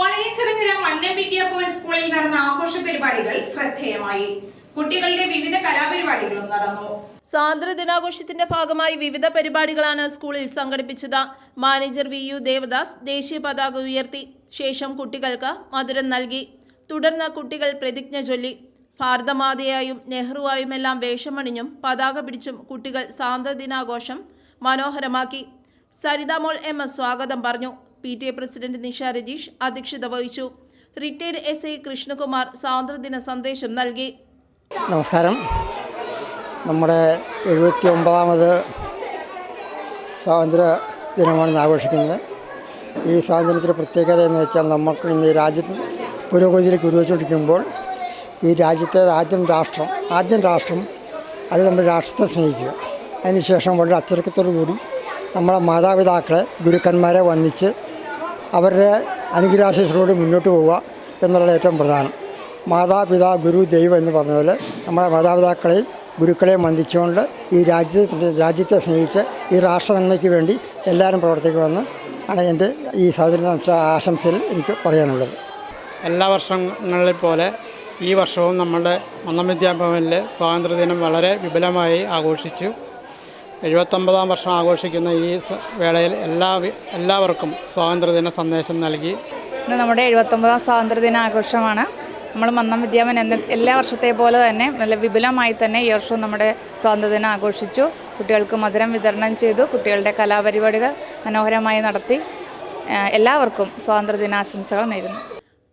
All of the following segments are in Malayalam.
വളയച്ചിറങ്ങര മന്നംപിറ്റിയ പോയിന്റ് സ്കൂളിൽ നടന്ന ആഘോഷ പരിപാടികൾ ശ്രദ്ധേയമായി. കുട്ടികളുടെ വിവിധ കലാപരിപാടികളും നടന്നു. സ്വാതന്ത്ര്യ ദിനാഘോഷത്തിന്റെ ഭാഗമായി വിവിധ പരിപാടികളാണ് സ്കൂളിൽ സംഘടിപ്പിച്ചത്. മാനേജർ വി യു ദേവദാസ് ദേശീയ പതാക ഉയർത്തി. ശേഷം കുട്ടികൾക്ക് മധുരം നൽകി. തുടർന്ന് കുട്ടികൾ പ്രതിജ്ഞ ചൊല്ലി. ഭാരതമാതയായും നെഹ്റുവായുമെല്ലാം വേഷമണിഞ്ഞും പതാക പിടിച്ചും കുട്ടികൾ സ്വാതന്ത്ര്യ ദിനാഘോഷം മനോഹരമാക്കി. സരിതാമോൾ എം എസ് സ്വാഗതം പറഞ്ഞു. P T A president Nisha Rajeesh അധ്യക്ഷത വഹിച്ചു. റിട്ടയർഡ് എസ് ഐ കൃഷ്ണകുമാർ സ്വാതന്ത്ര്യദിന സന്ദേശം നൽകി. നമസ്കാരം. നമ്മുടെ എഴുപത്തി ഒമ്പതാമത് സ്വാതന്ത്ര്യ ദിനമാണ് ആഘോഷിക്കുന്നത്. ഈ സ്വാതന്ത്ര്യത്തിന്റെ പ്രത്യേകത എന്ന് വെച്ചാൽ നമുക്ക് ഇന്ന് ഈ രാജ്യത്ത് പുരോഗതിയിലേക്ക് ഉരുവച്ചുകൊണ്ടിരിക്കുമ്പോൾ ഈ രാജ്യത്തെ ആദ്യം രാഷ്ട്രം ആദ്യം രാഷ്ട്രം അത് നമ്മുടെ രാഷ്ട്രത്തെ സ്നേഹിക്കുക. അതിനുശേഷം വളരെ അച്ചടക്കത്തോടു കൂടി നമ്മളെ മാതാപിതാക്കളെ ഗുരുക്കന്മാരെ വന്ദിച്ച് അവരുടെ അനുഗ്രഹാശിസോട് മുന്നോട്ട് പോവുക എന്നുള്ളത് ഏറ്റവും പ്രധാനം. മാതാപിതാ ഗുരു ദൈവം എന്ന് പറഞ്ഞ പോലെ നമ്മുടെ മാതാപിതാക്കളെയും ഗുരുക്കളെയും വന്ദിച്ചുകൊണ്ട് ഈ രാജ്യത്തെ രാജ്യത്തെ സ്നേഹിച്ച് ഈ രാഷ്ട്ര നന്മയ്ക്ക് വേണ്ടി എല്ലാവരും പ്രവർത്തിക്കുമെന്ന് ആണ് എന്റെ ഈ സഹോദര ആശംസയിൽ എനിക്ക് പറയാനുള്ളത്. എല്ലാ വർഷങ്ങളെ പോലെ ഈ വർഷവും നമ്മുടെ ഒന്നാം വിദ്യാഭവനിലെ സ്വാതന്ത്ര്യദിനം വളരെ വിപുലമായി ആഘോഷിച്ചു. എഴുപത്തൊമ്പതാം വർഷം ആഘോഷിക്കുന്ന ഈ വേളയിൽ എല്ലാ എല്ലാവർക്കും സ്വാതന്ത്ര്യദിന സന്ദേശം നൽകി. ഇന്ന് നമ്മുടെ എഴുപത്തൊമ്പതാം സ്വാതന്ത്ര്യദിന ആഘോഷമാണ്. നമ്മൾ മന്നം വിദ്യാമൻ എന്ന എല്ലാ വർഷത്തെ പോലെ തന്നെ നല്ല വിപുലമായി തന്നെ ഈ വർഷവും നമ്മുടെ സ്വാതന്ത്ര്യദിനം ആഘോഷിച്ചു. കുട്ടികൾക്ക് മധുരം വിതരണം ചെയ്തു. കുട്ടികളുടെ കലാപരിപാടികൾ മനോഹരമായി നടത്തി. എല്ലാവർക്കും സ്വാതന്ത്ര്യദിനാശംസകൾ നേരുന്നു.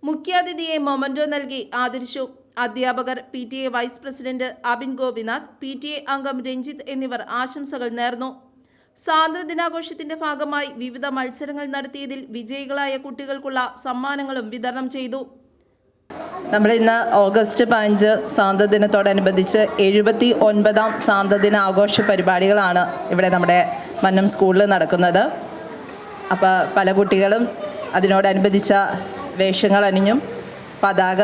മുഖ്യാതിഥിയെ മൊമന്റോ നൽകി ആദരിച്ചു. അധ്യാപകർ P T A vice president Abin Gopinath P T A അംഗം രഞ്ജിത്ത് എന്നിവർ ആശംസകൾ നേർന്നു. സ്വാതന്ത്ര്യ ദിനാഘോഷത്തിന്റെ ഭാഗമായി വിവിധ മത്സരങ്ങൾ നടത്തിയതിൽ വിജയികളായ കുട്ടികൾക്കുള്ള സമ്മാനങ്ങളും വിതരണം ചെയ്തു. നമ്മൾ ഇന്ന് ഓഗസ്റ്റ് പതിനഞ്ച് സ്വാതന്ത്ര്യദിനത്തോടനുബന്ധിച്ച് എഴുപത്തി ഒൻപതാം സ്വാതന്ത്ര്യദിന ആഘോഷ പരിപാടികളാണ് ഇവിടെ നമ്മുടെ മന്നം സ്കൂളിൽ നടക്കുന്നത്. അപ്പോൾ പല കുട്ടികളും അതിനോടനുബന്ധിച്ച വേഷങ്ങൾ അണിഞ്ഞും പതാക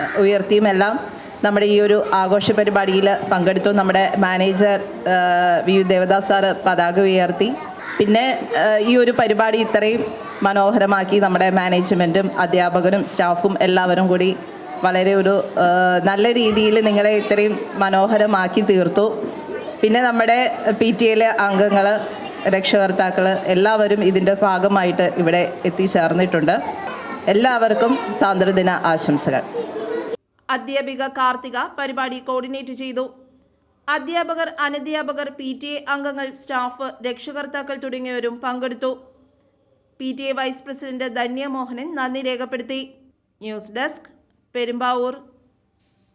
ഏഹ്, ഉയർത്തിയും എല്ലാം നമ്മുടെ ഈ ഒരു ആഘോഷ പരിപാടിയിൽ പങ്കെടുത്തു. നമ്മുടെ മാനേജർ വി ദേവദാസ് സാറ് പതാക ഉയർത്തി. പിന്നെ ഈ ഒരു പരിപാടി ഇത്രയും മനോഹരമാക്കി നമ്മുടെ മാനേജ്മെന്റും അധ്യാപകരും സ്റ്റാഫും എല്ലാവരും കൂടി വളരെ ഒരു നല്ല രീതിയിൽ നിങ്ങളെ ഇത്രയും മനോഹരമാക്കി തീർത്തു. പിന്നെ നമ്മുടെ പി ടി എയിലെ അംഗങ്ങൾ രക്ഷകർത്താക്കൾ എല്ലാവരും ഇതിന്റെ ഭാഗമായിട്ട് ഇവിടെ എത്തിച്ചേർന്നിട്ടുണ്ട്. എല്ലാവർക്കും സ്വാതന്ത്ര്യദിന ആശംസകൾ. അധ്യാപിക കാർത്തിക പരിപാടി കോർഡിനേറ്റ് ചെയ്തു. അധ്യാപകർ അനധ്യാപകർ പി ടി എ അംഗങ്ങൾ സ്റ്റാഫ് രക്ഷകർത്താക്കൾ തുടങ്ങിയവരും പങ്കെടുത്തു. P T A vice president Dhanya Mohanan നന്ദി രേഖപ്പെടുത്തി. News desk Perumbavoor.